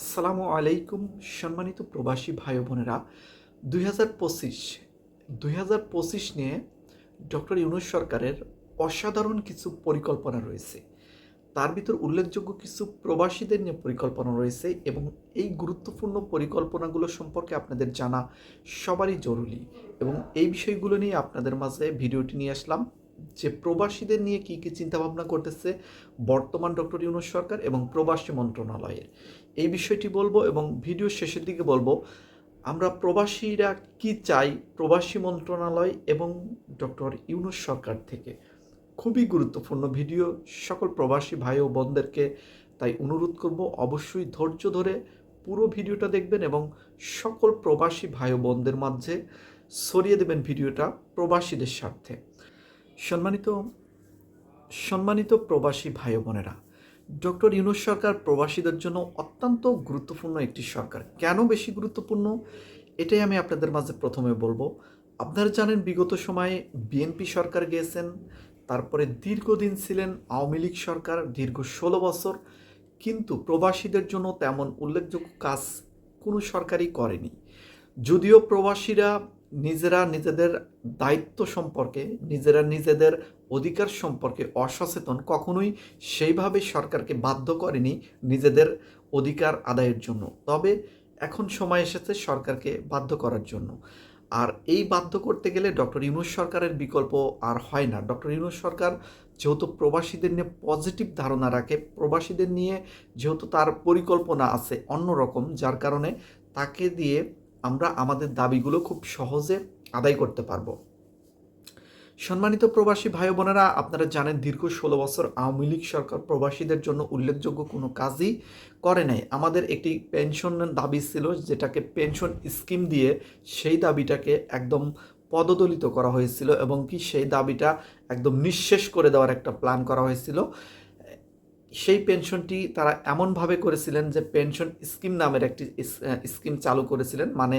আসসালামু আলাইকুম, সম্মানিত প্রবাসী ভাই বোনেরা। দুই হাজার পঁচিশ, দুই হাজার পঁচিশ নিয়ে ডক্টর ইউনুস সরকারের অসাধারণ কিছু পরিকল্পনা রয়েছে। তার ভিতর উল্লেখযোগ্য কিছু প্রবাসীদের নিয়ে পরিকল্পনা রয়েছে এবং এই গুরুত্বপূর্ণ পরিকল্পনাগুলো সম্পর্কে আপনাদের জানা সবারই জরুরি এবং এই বিষয়গুলো নিয়ে আপনাদের মাঝে ভিডিওটি নিয়ে আসলাম, যে প্রবাসীদের নিয়ে কী কী চিন্তাভাবনা করতেছে বর্তমান ডক্টর ইউনুস সরকার এবং প্রবাসী মন্ত্রণালয়ের। এই বিষয়টি বলব এবং ভিডিও শেষের দিকে বলব, আমরা প্রবাসীরা কি চাই প্রবাসী মন্ত্রণালয় এবং ডক্টর ইউনুস সরকার থেকে? খুবই গুরুত্বপূর্ণ ভিডিও, সকল প্রবাসী ভাই ও বোনদেরকে তাই অনুরোধ করব অবশ্যই ধৈর্য ধরে পুরো ভিডিওটা দেখবেন এবং সকল প্রবাসী ভাই ও বোনদের মাঝে ছড়িয়ে দেবেন ভিডিওটা প্রবাসীদের স্বার্থে। সম্মানিত সম্মানিত প্রবাসী ভাই বোনেরা ডক্টর ইউনুস সরকার প্রবাসীদের জন্য অত্যন্ত গুরুত্বপূর্ণ একটি সরকার। কেন বেশি গুরুত্বপূর্ণ? এটাই আমি আপনাদের মাঝে প্রথমে বলব। আপনারা জানেন, বিগত সময়ে বিএনপি সরকার গিয়েছেন, তারপরে দীর্ঘদিন ছিলেন আওয়ামী লীগ সরকার, দীর্ঘ ষোলো বছর। কিন্তু প্রবাসীদের জন্য তেমন উল্লেখযোগ্য কাজ কোনো সরকারই করেনি। যদিও প্রবাসীরা নিজেরা নিজেদের দায়িত্ব সম্পর্কে, নিজেরা নিজেদের অধিকার সম্পর্কে অসচেতন কখনোই সেইভাবে সরকারকে বাধ্য করেনি নিজেদের অধিকার আদায়ের জন্য। তবে এখন সময় এসেছে সরকারকে বাধ্য করার জন্য। আর এই বাধ্য করতে গেলে ডক্টর ইউনুস সরকারের বিকল্প আর হয় না। ডক্টর ইউনুস সরকার যেহেতু প্রবাসীদের নিয়ে পজিটিভ ধারণা রাখে, প্রবাসীদের নিয়ে যেহেতু তার পরিকল্পনা আছে অন্যরকম, যার কারণে তাকে দিয়ে আমরা আমাদের দাবিগুলো খুব সহজে আদায় করতে পারব। সম্মানিত প্রবাসী ভাই বোনেরা, আপনারা জানেন দীর্ঘ ষোলো বছর আওয়ামী লীগ সরকার প্রবাসীদের জন্য উল্লেখযোগ্য কোনো কাজই করে নাই। আমাদের একটি পেনশন দাবি ছিল যেটাকে পেনশন স্কিম দিয়ে সেই দাবিটাকে একদম পদদলিত করা হয়েছিল এবং কি সেই দাবিটা একদম নিঃশেষ করে দেওয়ার একটা প্ল্যান করা হয়েছিল। সেই পেনশনটি তারা এমনভাবে করেছিলেন যে পেনশন স্কিম নামের একটি স্কিম চালু করেছিলেন মানে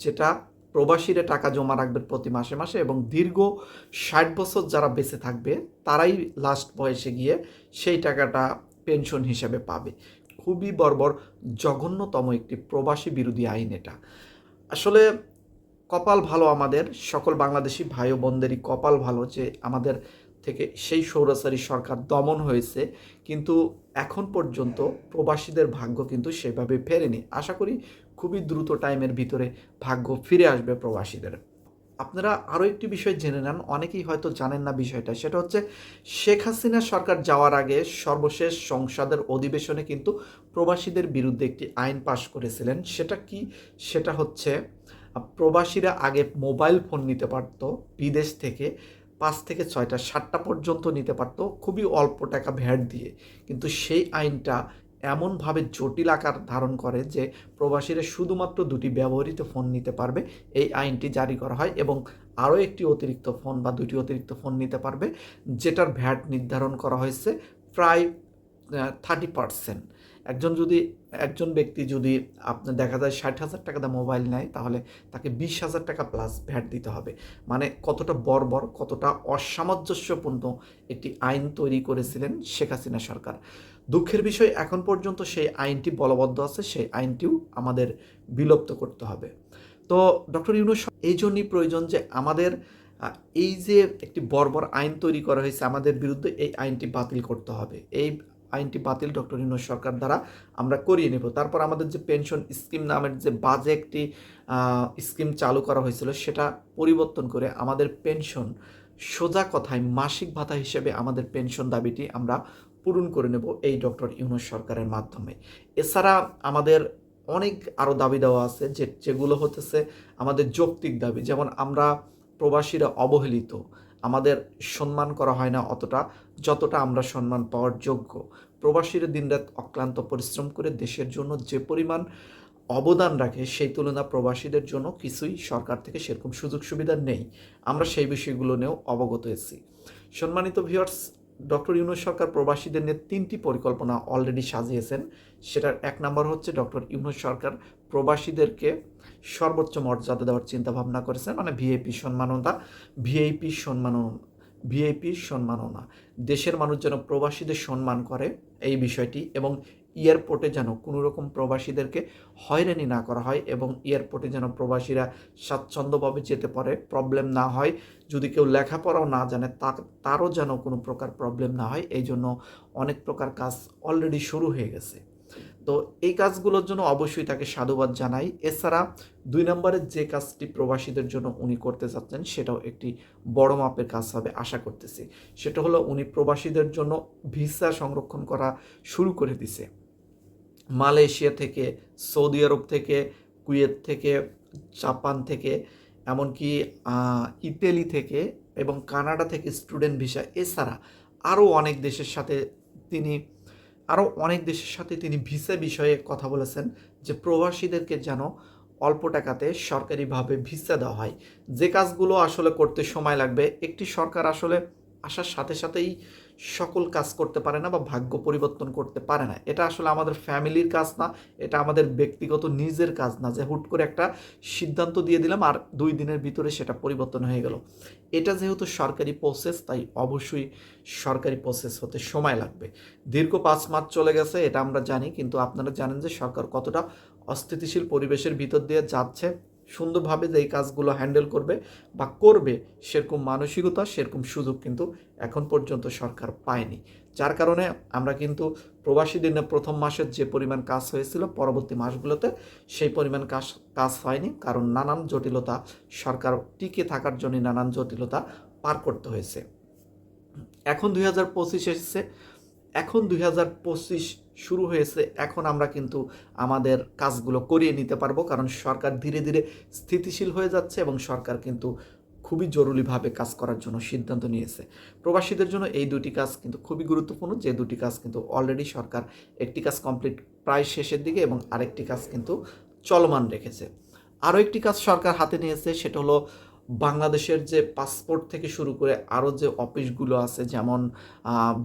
যেটা প্রবাসীরা টাকা জমা রাখবেন প্রতি মাসে মাসে এবং দীর্ঘ ষাট বছর যারা বেঁচে থাকবে, তারাই লাস্ট বয়সে গিয়ে সেই টাকাটা পেনশন হিসেবে পাবে। খুবই বর্বর জঘন্যতম একটি প্রবাসী বিরোধী আইন এটা। আসলে কপাল ভালো আমাদের, সকল বাংলাদেশি ভাই বোনদেরই কপাল ভালো যে আমাদের থেকে সেই সৌরাচারী সরকার দমন হয়েছে, কিন্তু এখন পর্যন্ত প্রবাসীদের ভাগ্য কিন্তু সেভাবে ফেরেনি। আশা করি খুবই দ্রুত টাইমের ভিতরে ভাগ্য ফিরে আসবে প্রবাসীদের। আপনারা আরও একটি বিষয় জেনে নেন, অনেকেই হয়তো জানেন না বিষয়টা, সেটা হচ্ছে শেখ হাসিনা সরকার যাওয়ার আগে সর্বশেষ সংসদের অধিবেশনে কিন্তু প্রবাসীদের বিরুদ্ধে একটি আইন পাশ করেছিলেন। সেটা কি? সেটা হচ্ছে, প্রবাসীরা আগে মোবাইল ফোন নিতে পারত বিদেশ থেকে পাঁচ থেকে ছয়টা, সাতটা পর্যন্ত নিতে পারত। খুবই অল্প টাকা ভ্যাট দিয়ে। কিন্তু সেই আইনটা এমনভাবে জটিল আকার ধারণ করে যে প্রবাসীরা শুধুমাত্র দুটি ব্যবহৃত ফোন নিতে পারবে। এই আইনটি জারি করা হয় এবং আরও একটি অতিরিক্ত ফোন বা দুটি অতিরিক্ত ফোন নিতে পারবে, যেটার ভ্যাট নির্ধারণ করা হয়েছে প্রায় থার্টি পার্সেন্ট একজন যদি, একজন ব্যক্তি যদি আপনার দেখা যায় ষাট হাজার টাকা মোবাইল নেয়, তাহলে তাকে বিশ হাজার টাকা প্লাস ভ্যাট দিতে হবে। মানে কতটা বর্বর, কতটা অসামঞ্জস্যপূর্ণ একটি আইন তৈরি করেছিলেন শেখ হাসিনা সরকার। দুঃখের বিষয়, এখন পর্যন্ত সেই আইনটি বলবদ্ধ আছে, সেই আইনটিও আমাদের বিলুপ্ত করতে হবে। তো ডক্টর ইউনুস, এই জন্যই প্রয়োজন যে আমাদের এই যে একটি বর্বর আইন তৈরি করা হয়েছে আমাদের বিরুদ্ধে, এই আইনটি বাতিল করতে হবে। এই আইনটি বাতিল ডক্টর ইউনুস সরকার দ্বারা আমরা করিয়ে নেব। তারপর আমাদের যে পেনশন স্কিম নামের যে বাজে একটি স্কিম চালু করা হয়েছিল, সেটা পরিবর্তন করে আমাদের পেনশন সোজা কথায় মাসিক ভাতা হিসেবে আমাদের পেনশন দাবিটি আমরা পূরণ করে নেব এই ডক্টর ইউনুস সরকারের মাধ্যমে। এছাড়া আমাদের অনেক আরও দাবি দেওয়া আছে যে, যেগুলো হতেছে আমাদের যৌক্তিক দাবি। যেমন আমরা প্রবাসীরা অবহেলিত আমাদের সম্মান করা হয় না অতটা, যতটা আমরা সম্মান পাওয়ার যোগ্য। প্রবাসীরা দিনরাত অক্লান্ত পরিশ্রম করে দেশের জন্য যে পরিমাণ অবদান রাখে, সেই তুলনা প্রবাসীদের জন্য কিছুই সরকার থেকে সেরকম সুযোগ সুবিধা নেই। আমরা সেই বিষয়গুলো নিয়েও অবগত হয়েছি। সম্মানিত ভিউয়ার্স ডক্টর ইউনুস সরকার প্রবাসীদের নিয়ে তিনটি পরিকল্পনা অলরেডি সাজিয়েছেন। সেটার এক নম্বর হচ্ছে ডক্টর ইউনুস সরকার প্রবাসীদেরকে সর্বোচ্চ মর্যাদা দেওয়ার চিন্তাভাবনা করেছেন মানে ভিআইপি সম্মাননা ভিআইপি সম্মাননা ভিআইপি সম্মাননা। দেশের মানুষ যেন প্রবাসীদের সম্মান করে, এই বিষয়টি, এবং এয়ারপোর্টে যেন কোনো রকম প্রবাসীদেরকে হয়রানি না করা হয় এবং এয়ারপোর্টে যেন প্রবাসীরা স্বাচ্ছন্দ্যভাবে যেতে পারে, প্রবলেম না হয়। যদি কেউ লেখাপড়াও না জানে তারও যেন কোনো প্রকার প্রবলেম না হয়। এই জন্য অনেক প্রকার কাজ অলরেডি শুরু হয়ে গেছে। তো এই কাজগুলোর জন্য অবশ্যই তাকে সাধুবাদ জানাই। এছাড়া দুই নম্বরের যে কাজটি প্রবাসীদের জন্য উনি করতে চাচ্ছেন সেটাও একটি বড় মাপের কাজ হবে আশা করতেছি। সেটা হলো উনি প্রবাসীদের জন্য ভিসা সংরক্ষণ করা শুরু করে দিছে। মালয়েশিয়া থেকে, সৌদি আরব থেকে, কুয়েত থেকে, জাপান থেকে, এমনকি ইতালি থেকে এবং কানাডা থেকে স্টুডেন্ট ভিসা এছাড়া আরও অনেক দেশের সাথে তিনি, আরও অনেক দেশের সাথে তিনি ভিসা বিষয়ে কথা বলেছেন যে প্রবাসীদেরকে যেন অল্প টাকাতে সরকারিভাবে ভিসা দেওয়া হয়। যে কাজগুলো আসলে করতে সময় লাগবে, একটি সরকার আসলে আসার সাথে সাথেই সকল কাজ করতে পারে না বা ভাগ্য পরিবর্তন করতে পারে না। এটা আসলে আমাদের ফ্যামিলির কাজ না, এটা আমাদের ব্যক্তিগত নিজের কাজ না। যে হুট করে একটা সিদ্ধান্ত দিয়ে দিলাম আর দুই দিনের ভিতরে সেটা পরিবর্তন হয়ে গেল। এটা যেহেতু সরকারি প্রসেস তাই অবশ্যই সরকারি প্রসেস হতে সময় লাগবে। দীর্ঘ পাঁচ মাস চলে গেছে, এটা আমরা জানি, কিন্তু আপনারা জানেন যে সরকার কতটা অস্থিতিশীল পরিবেশের ভিতর দিয়ে যাচ্ছে। সুন্দরভাবে যে এই কাজগুলো হ্যান্ডেল করবে বা করবে, সেরকম মানসিকতা, সেরকম সুযোগ কিন্তু এখন পর্যন্ত সরকার পায়নি। যার কারণে আমরা কিন্তু প্রবাসী দিনে প্রথম মাসের যে পরিমাণ কাজ হয়েছিল, পরবর্তী মাসগুলোতে সেই পরিমাণ কাজ কাজ হয়নি। কারণ নানান জটিলতা সরকার টিকে থাকার জন্য নানান জটিলতা পার করতে হয়েছে। এখন দুই হাজার পঁচিশ এসেছে এখন দুই হাজার পঁচিশ শুরু হয়েছে, এখন আমরা কিন্তু আমাদের কাজগুলো করিয়ে নিতে পারব, কারণ সরকার ধীরে ধীরে স্থিতিশীল হয়ে যাচ্ছে এবং সরকার কিন্তু খুবই জরুরিভাবে কাজ করার জন্য সিদ্ধান্ত নিয়েছে। প্রবাসীদের জন্য এই দুটি কাজ কিন্তু খুবই গুরুত্বপূর্ণ, যে দুটি কাজ কিন্তু অলরেডি সরকার একটি কাজ কমপ্লিট প্রায় শেষের দিকে এবং আরেকটি কাজ কিন্তু চলমান রেখেছে। আরও একটি কাজ সরকার হাতে নিয়েছে, সেটা হলো বাংলাদেশের যে পাসপোর্ট থেকে শুরু করে আরও যে অফিসগুলো আছে, যেমন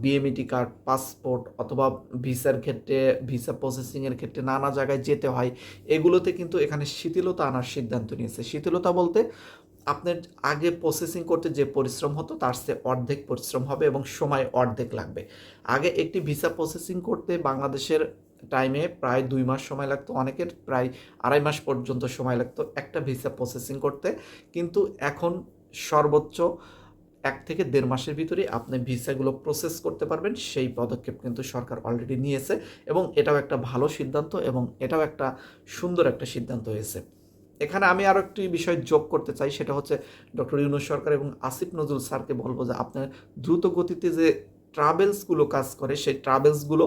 বিএমইটি কার্ড পাসপোর্ট অথবা ভিসার ক্ষেত্রে ভিসা প্রসেসিংয়ের ক্ষেত্রে নানা জায়গায় যেতে হয়। এগুলোতে কিন্তু এখানে শিথিলতা আনার সিদ্ধান্ত নিয়েছে। শিথিলতা বলতে আপনার আগে প্রসেসিং করতে যে পরিশ্রম হতো, তার সে অর্ধেক পরিশ্রম হবে এবং সময় অর্ধেক লাগবে। আগে একটি ভিসা প্রসেসিং করতে বাংলাদেশের টাইমে প্রায় দুই মাস সময় লাগতো, অনেকের প্রায় আড়াই মাস পর্যন্ত সময় লাগতো একটা ভিসা প্রসেসিং করতে। কিন্তু এখন সর্বোচ্চ এক থেকে দেড় মাসের ভিতরে আপনি ভিসাগুলো প্রসেস করতে পারবেন, সেই পদক্ষেপ কিন্তু সরকার অলরেডি নিয়েছে এবং এটাও একটা ভালো সিদ্ধান্ত এবং এটাও একটা সুন্দর একটা সিদ্ধান্ত হয়েছে। এখানে আমি আরও একটি বিষয় যোগ করতে চাই, সেটা হচ্ছে ডক্টর ইউনুস সরকার এবং আসিফ নজরুল স্যারকে বলব যে আপনার দ্রুত গতিতে যে ট্রাভেলসগুলো কাজ করে, সেই ট্রাভেলসগুলো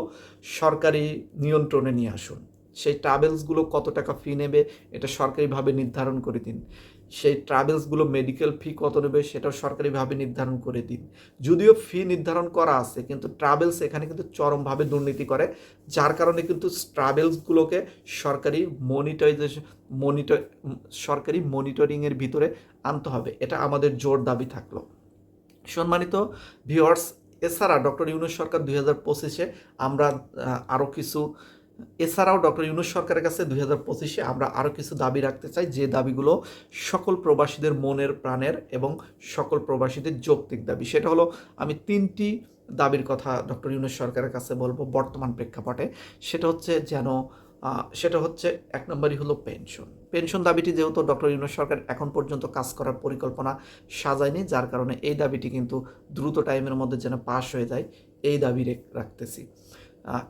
সরকারি নিয়ন্ত্রণে নিয়ে আসুন। সেই ট্রাভেলসগুলো কত টাকা ফি নেবে, এটা সরকারিভাবে নির্ধারণ করে দিন। সেই ট্রাভেলসগুলো মেডিকেল ফি কত নেবে, সেটাও সরকারিভাবে নির্ধারণ করে দিন। যদিও ফি নির্ধারণ করা আছে, কিন্তু ট্রাভেলস এখানে কিন্তু চরমভাবে দুর্নীতি করে, যার কারণে কিন্তু ট্রাভেলসগুলোকে সরকারি মনিটাইজেশন মনিটর সরকারি মনিটরিংয়ের ভিতরে আনতে হবে। এটা আমাদের জোর দাবি থাকল। সম্মানিত ভিওয়ার্স এছাড়া ডক্টর ইউনুস সরকার দুই হাজার পঁচিশে আমরা আরও কিছু, এছাড়াও ডক্টর ইউনুস সরকারের কাছে দুই হাজার পঁচিশে আমরা আরও কিছু দাবি রাখতে চাই, যে দাবিগুলো সকল প্রবাসীদের মনের প্রাণের এবং সকল প্রবাসীদের যৌক্তিক দাবি। সেটা হলো, আমি তিনটি দাবির কথা ডক্টর ইউনুস সরকারের কাছে বলব বর্তমান প্রেক্ষাপটে। সেটা হচ্ছে যেন সেটা হচ্ছে এক নম্বরই হলো পেনশন পেনশন দাবিটি যেহেতু ডক্টর ইউনুস সরকার এখন পর্যন্ত কাজ করার পরিকল্পনা সাজায়নি, যার কারণে এই দাবিটি কিন্তু দ্রুত টাইমের মধ্যে যেন পাশ হয়ে যায়, এই দাবি রেখ- রাখতেছি।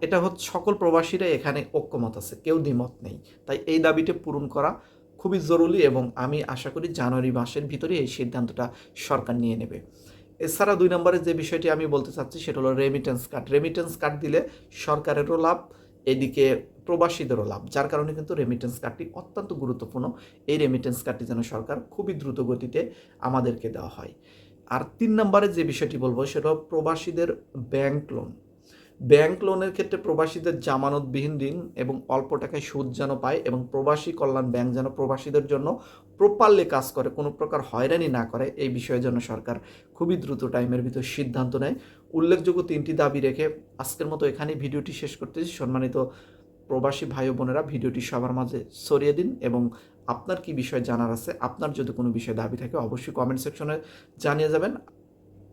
এটা হচ্ছে সকল প্রবাসীরা এখানে ঐক্যমত আছে, কেউ দ্বিমত নেই। তাই এই দাবিটি পূরণ করা খুবই জরুরি এবং আমি আশা করি জানুয়ারি মাসের ভিতরে এই সিদ্ধান্তটা সরকার নিয়ে নেবে। এছাড়া দুই নম্বরে যে বিষয়টি আমি বলতে চাচ্ছি, সেটা হলো রেমিটেন্স কার্ড রেমিটেন্স কার্ড দিলে সরকারেরও লাভ এদিকে প্রবাসীদেরও লাভ, যার কারণে কিন্তু রেমিটেন্স কার্ডটি অত্যন্ত গুরুত্বপূর্ণ। এই রেমিটেন্স কার্ডটি যেন সরকার খুবই দ্রুত গতিতে আমাদেরকে দেওয়া হয়। আর তিন নম্বরে যে বিষয়টি বলব, সেটা প্রবাসীদের ব্যাংক লোন ব্যাংক লোনের ক্ষেত্রে প্রবাসীদের জামানতবিহীন ঋণ এবং অল্প টাকায় সুদ যেন পায় এবং প্রবাসী কল্যাণ ব্যাংক যেন প্রবাসীদের জন্য প্রপারলি কাজ করে, কোনো প্রকার হয়রানি না করে, এই বিষয়ে যেন সরকার খুবই দ্রুত টাইমের ভিতর সিদ্ধান্ত নেয়। উল্লেখযোগ্য তিনটি দাবি রেখে আজকের মতো এখানেই ভিডিওটি শেষ করতেছি। সম্মানিত প্রবাসী ভাই বোনেরা, ভিডিওটি সবার মাঝে ছড়িয়ে দিন এবং আপনার কি বিষয় জানার আছে, আপনার যদি কোনো বিষয় দাবি থাকে অবশ্যই কমেন্ট সেকশনে জানিয়ে যাবেন।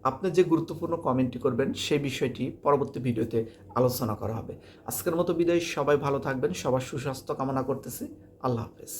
আপনি যে গুরুত্বপূর্ণ কমেন্টটি করবেন, সেই বিষয়টি পরবর্তী ভিডিওতে আলোচনা করা হবে। আজকের মতো বিদায়, সবাই ভালো থাকবেন, সবার সুস্বাস্থ্য কামনা করতেছি। আল্লাহ হাফেজ।